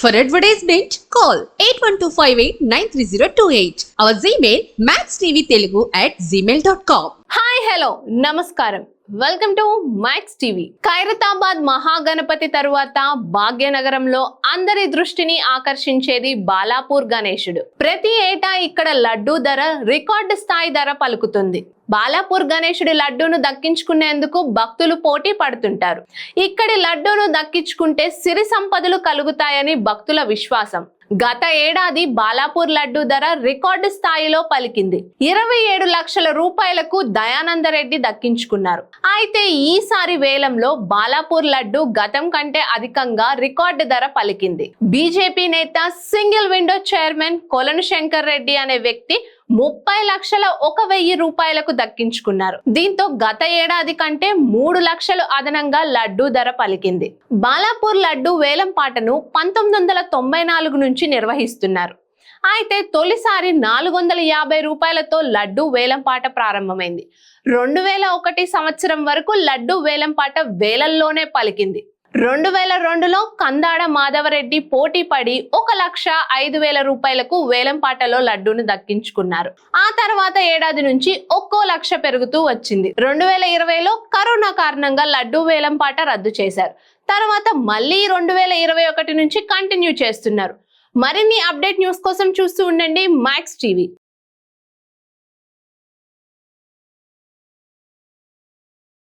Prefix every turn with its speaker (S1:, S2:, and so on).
S1: For advertisement, call 8125893028. Our Gmail, maxtvtelugu at gmail.com.
S2: Hi hello నమస్కారం welcome to Max TV Khairatabad Mahaganapati తరువాత భాగ్యనగరంలో అందరి దృష్టిని ఆకర్షించేది బాలాపూర్ గణేశుడు ప్రతి ఏటా ఇక్కడ లడ్డూ ధర రికార్డు స్థాయి ధర పలుకుతుంది. బాలాపూర్ గణేశుడి లడ్డూను దక్కించుకునేందుకు భక్తులు పోటీ పడుతుంటారు. ఇక్కడి లడ్డూను దక్కించుకుంటే సిరి సంపదలు కలుగుతాయని భక్తుల విశ్వాసం. గత ఏడాది బాలాపూర్ లడ్డు ధర రికార్డు స్థాయిలో పలికింది. ఇరవై ఏడు లక్షల రూపాయలకు దయానంద రెడ్డి దక్కించుకున్నారు. అయితే ఈసారి వేలంలో బాలాపూర్ లడ్డు గతం కంటే అధికంగా రికార్డు ధర పలికింది. బీజేపీ నేత సింగిల్ విండో చైర్మన్ కొలను శంకర్ రెడ్డి అనే వ్యక్తి ముప్పై లక్షల ఒక వెయ్యి రూపాయలకు దక్కించుకున్నారు. దీంతో గత ఏడాది కంటే మూడు లక్షలు అదనంగా లడ్డూ ధర పలికింది. బాలాపూర్ లడ్డు వేలం పాటను పంతొమ్మిది వందల తొంభై నాలుగు నుంచి నిర్వహిస్తున్నారు. అయితే తొలిసారి నాలుగు వందల యాభై రూపాయలతో లడ్డు వేలంపాట ప్రారంభమైంది. రెండు వేల ఒకటి సంవత్సరం వరకు లడ్డు వేలంపాట వేలల్లోనే పలికింది. రెండు వేల రెండులో కందాడ మాధవరెడ్డి పోటీ పడి ఒక లక్ష ఐదు వేల రూపాయలకు వేలంపాటలో లడ్డూను దక్కించుకున్నారు. ఆ తర్వాత ఏడాది నుంచి ఒక్కో లక్ష పెరుగుతూ వచ్చింది. రెండు వేల ఇరవైలో కరోనా కారణంగా లడ్డూ వేలంపాట రద్దు చేశారు. తర్వాత మళ్ళీ రెండు వేల ఇరవై ఒకటి నుంచి కంటిన్యూ చేస్తున్నారు. మరిన్ని అప్డేట్ న్యూస్ కోసం చూస్తూ ఉండండి మ్యాక్స్ టీవీ.